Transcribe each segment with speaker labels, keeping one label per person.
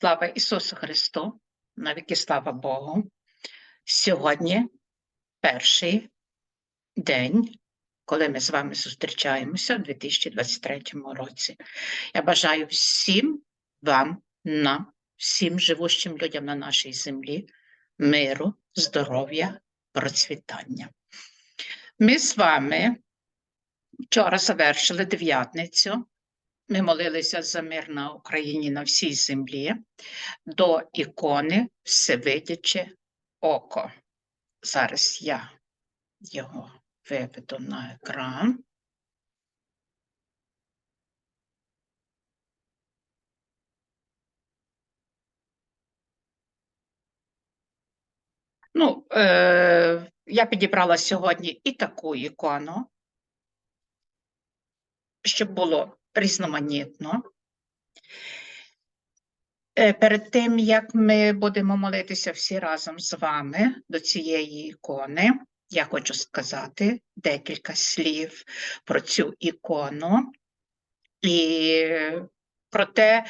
Speaker 1: Слава Ісусу Христу, навіки слава Богу. Сьогодні перший день, коли ми з вами зустрічаємося у 2023 році. Я бажаю всім вам, нам, всім живущим людям на нашій землі, миру, здоров'я, процвітання. Ми з вами вчора завершили дев'ятницю. Ми молилися за мир на Україні на всій землі до ікони Всевидяче Око. Зараз я його виведу на екран. Ну, е, я підібрала сьогодні і таку ікону, щоб було різноманітно. Е, Перед тим, як ми будемо молитися всі разом з вами до цієї ікони, я хочу сказати декілька слів про цю ікону і про те,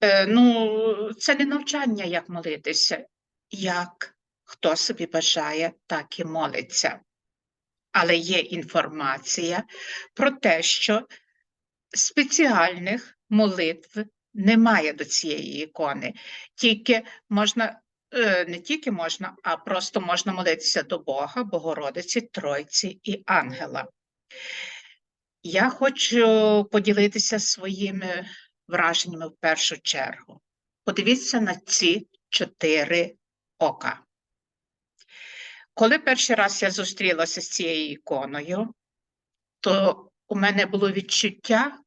Speaker 1: е, ну, це не навчання, як молитися, як хто собі бажає, так і молиться. Але є інформація про те, що спеціальних молитв немає до цієї ікони. Тільки можна, е, не тільки можна, а просто можна молитися до Бога, Богородиці, Тройці і Ангела. Я хочу поділитися своїми враженнями в першу чергу. Подивіться на ці чотири ока. Коли перший раз я зустрілася з цією іконою, то у мене було відчуття,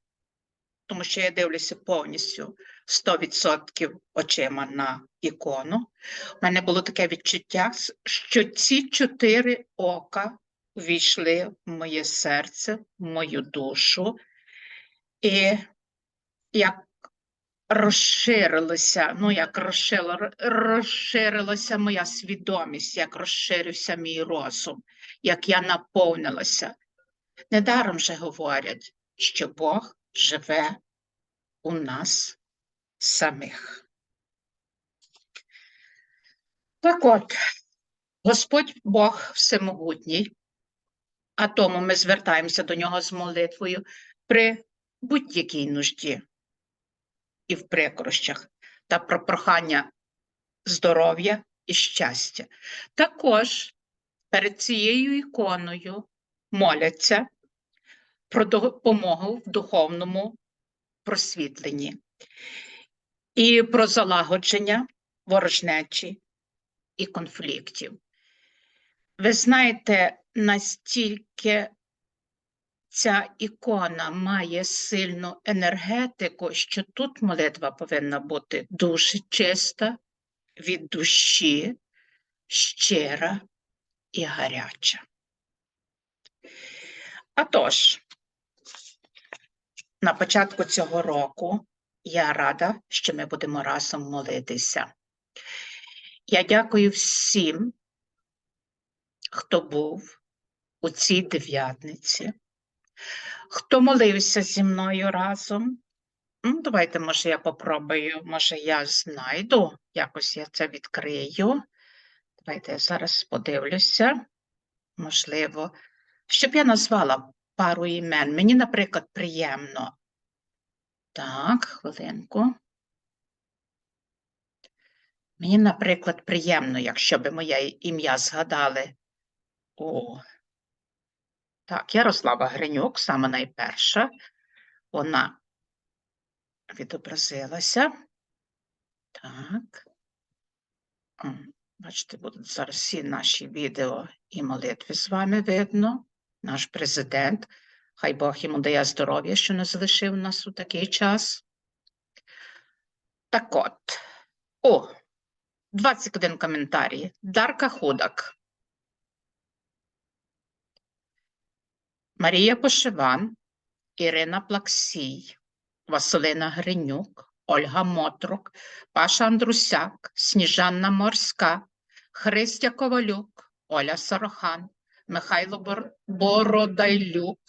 Speaker 1: тому що я дивлюся повністю 100% очима на ікону. У мене було таке відчуття, що ці чотири ока ввійшли в моє серце, в мою душу, і як розширилося, ну як розширила, розширилася моя свідомість, як розширився мій розум, як я наповнилася. Недаром же говорять, що Бог живе у нас самих. Так от, Господь Бог всемогутній, а тому ми звертаємося до нього з молитвою при будь-якій нужді і в прикрощах та про прохання здоров'я і щастя. Також перед цією іконою моляться про допомогу в духовному просвітленні і про залагодження ворожнечі і конфліктів. Ви знаєте, настільки ця ікона має сильну енергетику, що тут молитва повинна бути дуже чиста, від душі, щира і гаряча. А тож, на початку цього року я рада, що ми будемо разом молитися. Я дякую всім, хто був у цій дев'ятниці, хто молився зі мною разом. Ну, давайте, може, я попробую, може, я знайду, якось я це відкрию. Давайте я зараз подивлюся. Можливо, щоб я назвала пару імен. Мені, наприклад, приємно. Так, хвилинку. Мені, наприклад, приємно, якщо би моє ім'я згадали. О, так, Ярослава Гринюк, саме найперша. Вона відобразилася. Так. Бачите, будуть зараз всі наші відео і молитви з вами видно. Наш президент. Хай Бог йому дає здоров'я, що не залишив нас у такий час. Так от. О, 21 коментарі. Дарка Худак. Марія Пошиван, Ірина Плаксій, Василина Гринюк, Ольга Мотрук, Паша Андрусяк, Сніжанна Морська, Христя Ковалюк, Оля Сорохан, Михайло Бородайлюк,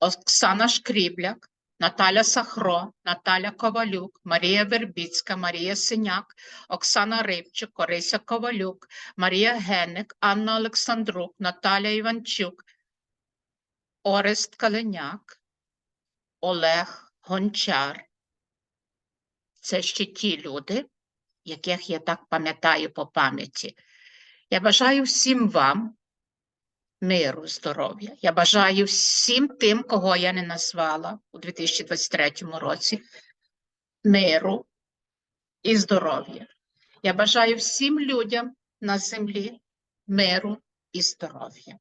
Speaker 1: Оксана Шкрібляк, Наталя Сахро, Наталя Ковалюк, Марія Вербіцька, Марія Синяк, Оксана Рибчик, Орися Ковалюк, Марія Генник, Анна Олександрук, Наталя Іванчук, Орест Каленяк, Олег Гончар. Це ще ті люди, яких я так пам'ятаю по пам'яті. Я бажаю всім вам миру, здоров'я. Я бажаю всім тим, кого я не назвала у 2023 році, миру і здоров'я. Я бажаю всім людям на землі миру і здоров'я.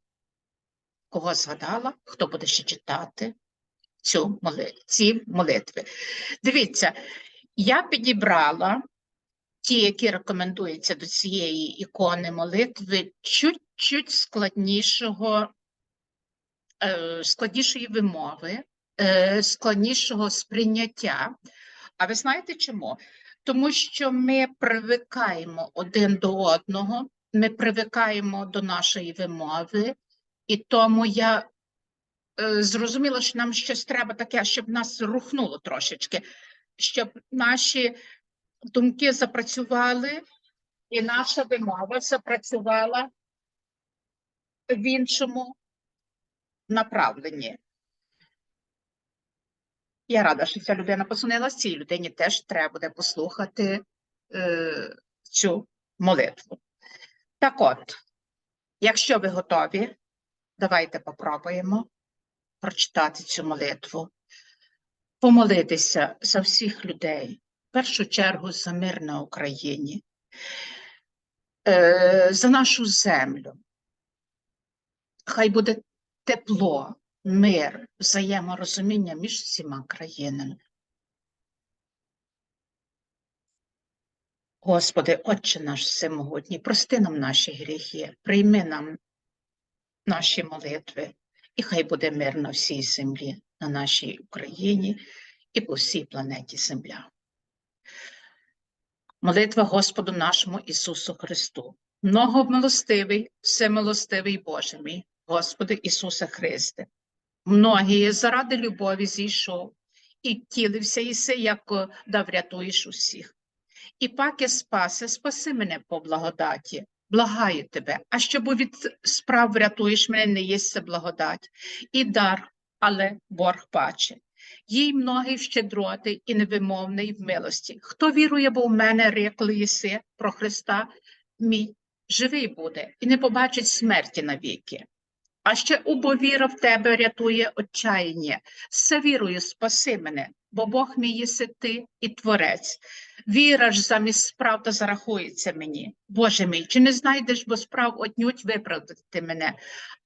Speaker 1: Кого згадала, хто буде ще читати цю моли... ці молитви. Дивіться, я підібрала ті, які рекомендуються до цієї ікони молитви, чуть-чуть складнішого, е, складнішої вимови, е, складнішого сприйняття. А ви знаєте чому? Тому що ми привикаємо один до одного, ми привикаємо до нашої вимови, і тому я е, зрозуміла, що нам щось треба таке, щоб нас рухнуло трошечки, щоб наші думки запрацювали, і наша вимова запрацювала в іншому направленні. Я рада, що ця людина позвонила. Цій людині теж треба буде послухати е, цю молитву. Так от, якщо ви готові, давайте попробуємо прочитати цю молитву, помолитися за всіх людей, в першу чергу за мир на Україні, е, за нашу землю. Хай буде тепло, мир, взаєморозуміння між всіма країнами. Господи, Отче наш всемогутній, прости нам наші гріхи, прийми нам наші молитви, і хай буде мир на всій землі, на нашій Україні і по всій планеті Земля. Молитва Господу нашому Ісусу Христу. Многомилостивий, всемилостивий Боже мій, Господи Ісусе Христе, многії заради любові зійшов і втілився іси, як да врятуєш усіх. І паки спаси, спаси мене по благодаті, благаю тебе, а щоб від справ врятуєш мене, не єсть благодать, і дар, але борг паче. Їй многий щедроти і невимовний в милості. Хто вірує, бо в мене рекли єси про Христа, мій живий буде і не побачить смерті навіки. А ще убо віра в тебе рятує отчаяння. Все вірою, спаси мене, бо Бог мій єси ти і творець. Віра ж замість справ та зарахується мені. Боже мій, чи не знайдеш, бо справ отнють виправдати мене?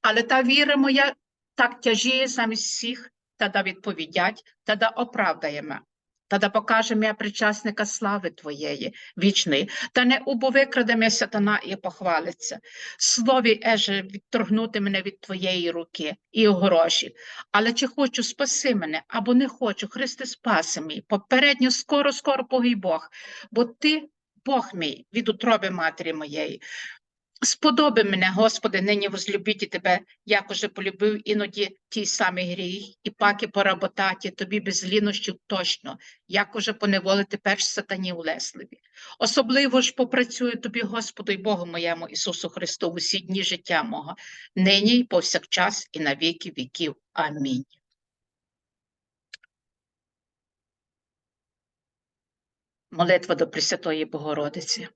Speaker 1: Але та віра моя так тяжіє замість всіх, та да відповідять, та да оправдаємо. Та да покажемо я причасника слави Твоєї, вічної, та не убовикрадеме сатана і похвалиться. Слові, еже, відторгнути мене від Твоєї руки і гроші. Але чи хочу, спаси мене, або не хочу, Христе, спаси мій. Попередньо скоро, скоро погій Бог, бо Ти, Бог мій, від утроби матері моєї. Сподоби мене, Господи, нині возлюбіті Тебе, як уже полюбив іноді ті самі гріх, і паки поработаті, тобі без лінощів точно, як уже поневолити перш сатані улесливі. Особливо ж попрацюю тобі, Господу і Богу моєму Ісусу Христу, в усі дні життя мого, нині і повсякчас, і на віки віків. Амінь. Молитва до Пресвятої Богородиці.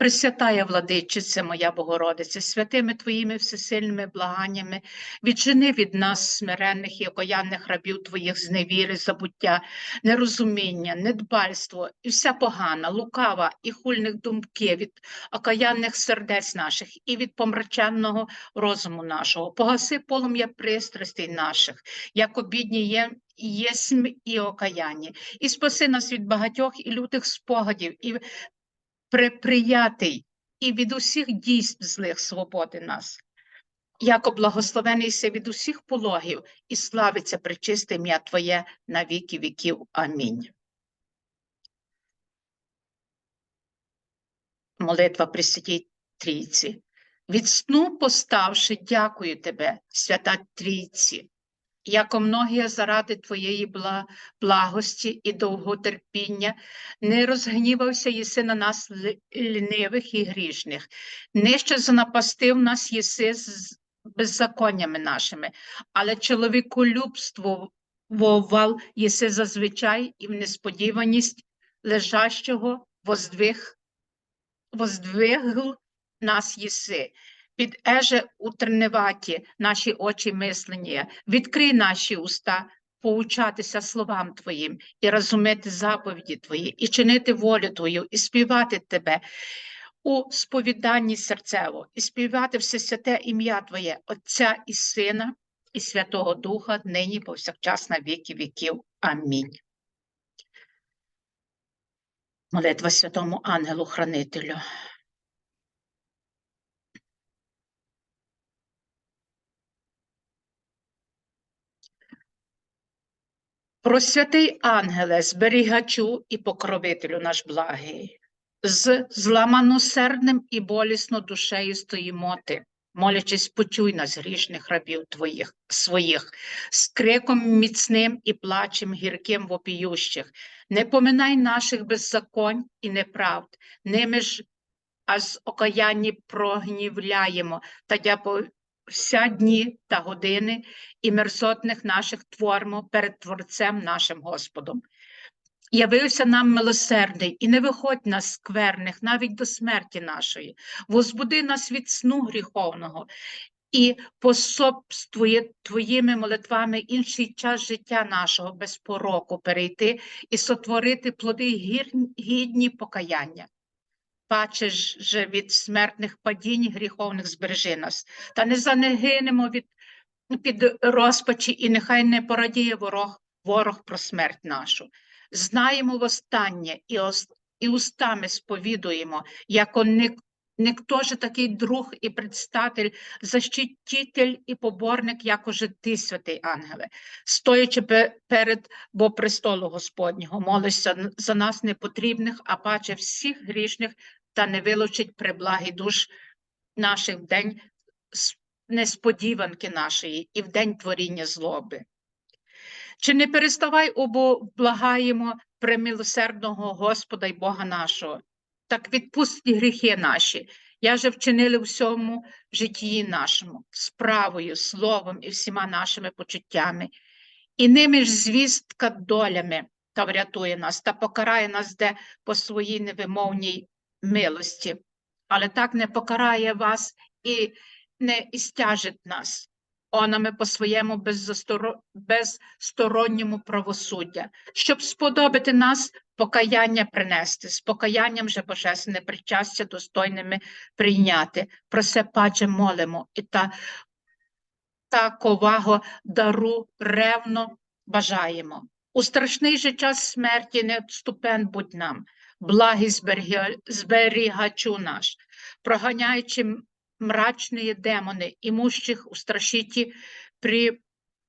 Speaker 1: Пресвятая владичиця, моя Богородиця, святими Твоїми всесильними благаннями, віджени від нас смиренних і окаянних рабів Твоїх зневіри, забуття, нерозуміння, недбальство і вся погана, лукава і хульних думки від окаянних сердець наших і від помраченного розуму нашого. Погаси полум'я пристрастей наших, як обідні є. Єсмь і окаяння, і спаси нас від багатьох і лютих спогадів, і приприятий і від усіх дійств злих свободи нас. Яко благословений се від усіх пологів і славиться причисте ім'я Твоє на віки віків. Амінь. Молитва Пресвятій Трійці. Від сну поставши, дякую Тебе, свята Трійці, яко многія заради Твоєї благості і довготерпіння, не розгнівався єси на нас лінивих і грішних, нижче занапастив нас єси з беззаконнями нашими, але чоловіколюбство вовал єси зазвичай і в несподіваність лежащого воздвиг, воздвигл нас єси. Під еже утреневаті наші очі мислення, відкрий наші уста, поучатися словам Твоїм і розуміти заповіді Твої, і чинити волю Твою, і співати Тебе у сповіданні серцево, і співати все святе ім'я Твоє, Отця і Сина, і Святого Духа, нині повсякчас на віки віків. Амінь. Молитва святому ангелу Просвятий ангеле, зберігачу і покровителю наш благий, з зламаносердним і болісно душею стоїмо ти, молячись, почуй нас, грішних рабів твоїх своїх, з криком міцним і плачем гірким вопіющих. Не поминай наших беззаконь і неправд, ними ж аж окаянні прогнівляємо, та вся дні та години і мерзотних наших твормо перед Творцем нашим Господом. Явився нам милосердний, і не виходь нас скверних навіть до смерті нашої, возбуди нас від сну гріховного і пособствує твоїми молитвами інший час життя нашого без пороку перейти і сотворити плоди гідні покаяння. Паче же від смертних падінь гріховних збережи нас, та не занегинемо від під розпачі, і нехай не порадіє ворог, ворог про смерть нашу. Знаємо востаннє і, і устами сповідуємо, не, не хто же такий друг і предстатель, защититель і поборник, як уже ти, святий ангеле, стоячи перед бо престолу Господнього, молишся за нас непотрібних, а паче всіх грішних, та не вилучить приблаги душ наших в день несподіванки нашої і в день творіння злоби. Чи не переставай, обо благаємо премилосердного Господа й Бога нашого, так відпусти гріхи наші, я же вчинили всьому житті нашому, справою, словом і всіма нашими почуттями, і ними ж звістка долями та врятує нас, та покарає нас де по своїй невимовній милості, але так не покарає вас і не істяжить нас. Онами по своєму безсторонньому правосуддя, щоб сподобати нас покаяння принести, з покаянням же божественне причастя достойними прийняти. Про це паче молимо і та такового дару ревно бажаємо. У страшний же час смерті не відступен будь нам, благий зберіга- зберігачу наш, проганяючи мрачні демони, імущих у страшіті при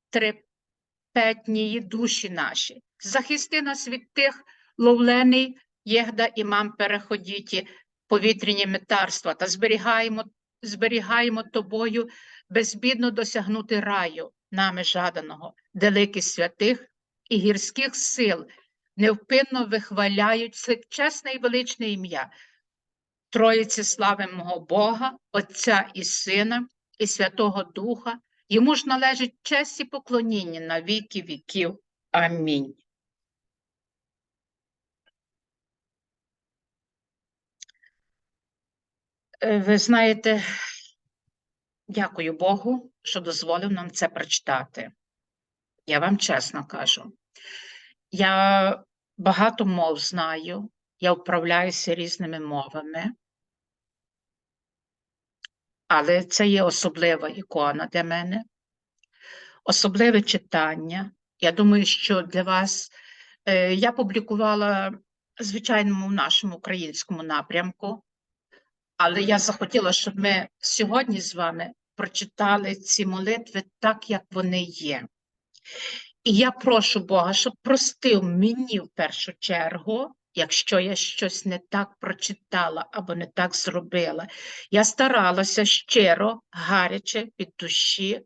Speaker 1: трепетнії душі наші. Захисти нас від тих ловлений єгда і мам переходіті повітряні метарства та зберігаємо, зберігаємо тобою безбідно досягнути раю, нами жаданого, далеких святих і гірських сил, невпинно вихваляють чесне і величне ім'я. Троїці славимого Бога, Отця і Сина, і Святого Духа, йому ж належить честь і поклоніння на віки віків. Амінь. Е, Ви знаєте, дякую Богу, що дозволив нам це прочитати. Я вам чесно кажу. Я багато мов знаю, я вправляюся різними мовами, але це є особлива ікона для мене, особливе читання. Я думаю, що для вас е, я публікувала, звичайно, в нашому українському напрямку, але я захотіла, щоб ми сьогодні з вами прочитали ці молитви так, як вони є. І я прошу Бога, щоб простив мені в першу чергу, якщо я щось не так прочитала або не так зробила. Я старалася щиро, гаряче від душі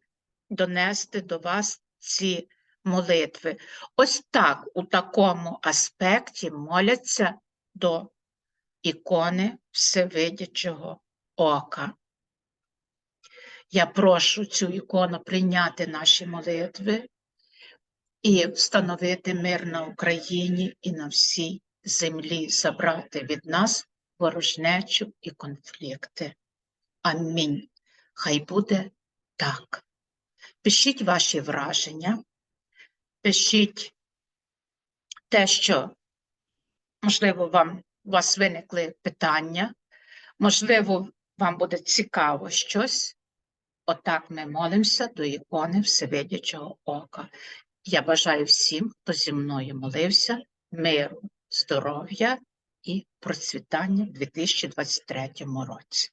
Speaker 1: донести до вас ці молитви. Ось так у такому аспекті моляться до ікони Всевидячого Ока. Я прошу цю ікону прийняти наші молитви і встановити мир на Україні і на всій землі, забрати від нас ворожнечу і конфлікти. Амінь. Хай буде так. Пишіть ваші враження, пишіть те, що, можливо, вам у вас виникли питання, можливо, вам буде цікаво щось. Отак ми молимося до ікони Всевидячого Ока. Я бажаю всім, хто зі мною молився, миру, здоров'я і процвітання в 2023 році.